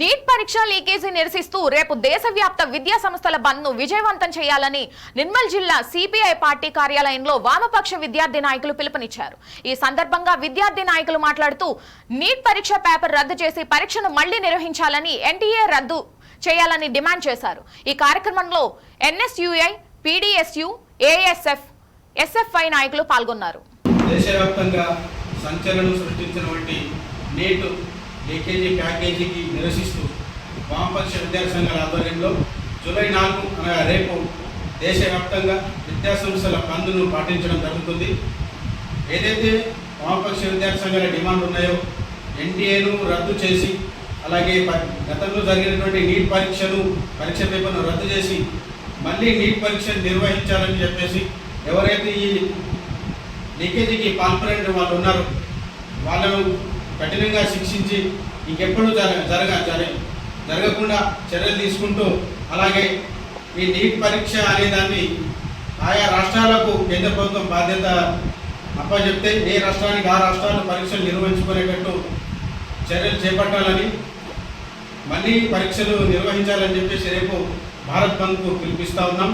Neat పరీక్ష leakage నిరసిస్తూ రేపు దేశవ్యాప్త విద్యా సంస్థల బంద్ను విజయవంతం చేయాలని నిర్మల్ జిల్లా సిపిఐ పార్టీ కార్యాలయంలో వామపక్ష విద్యార్థి నాయకులు పిలుపునిచ్చారు. ఈ సందర్భంగా విద్యార్థి నాయకులు మాట్లాడుతూ నీట్ పరీక్ష పేపర్ రద్దు చేసి పరీక్షను మళ్ళీ నిర్వహించాలని ఎన్టీఏ రద్దు చేయాలని డిమాండ్ చేశారు. ఈ కార్యక్రమంలో ఎన్ఎస్యుఐ పీడీఎస్యు ఏఎస్ఎఫ్ ఎస్ఎఫ్ఐ నాయకులు పాల్గొన్నారు. దేశవ్యాప్తంగా సంచలనం సృష్టించినటువంటి ఏకేజీ ప్యాకేజీకి నిరసిస్తూ వామపక్ష విద్యాసంఘాల ఆధ్వర్యంలో జూలై నాలుగు అనగా రేపు దేశవ్యాప్తంగా విద్యాసంస్థల పన్నును పాటించడం జరుగుతుంది. ఏదైతే వామపక్ష విద్యాసంఘాల డిమాండ్ ఉన్నాయో ఎన్టీఏను రద్దు చేసి అలాగే ప- గతంలో జరిగినటువంటి నీట్ పరీక్షను పరీక్ష పేపర్ను రద్దు చేసి మళ్ళీ నీట్ పరీక్షను నిర్వహించాలని చెప్పేసి ఎవరైతే ఈ లీకేజీకి పాల్పడిన వాళ్ళు ఉన్నారు వాళ్ళను కఠినంగా శిక్షించి ఇంకెప్పుడు జరగ జరగ జరగకుండా చర్యలు తీసుకుంటూ అలాగే ఈ నీట్ పరీక్ష అనే దాన్ని ఆయా రాష్ట్రాలకు కేంద్ర ప్రభుత్వం బాధ్యత అప్పచెప్తే ఏ రాష్ట్రానికి ఆ రాష్ట్రాలు పరీక్షలు నిర్వహించుకునేటట్టు చర్యలు చేపట్టాలని మళ్ళీ పరీక్షలు నిర్వహించాలని చెప్పేసి రేపు భారత్ బంద్కు పిలిపిస్తూ ఉన్నాం.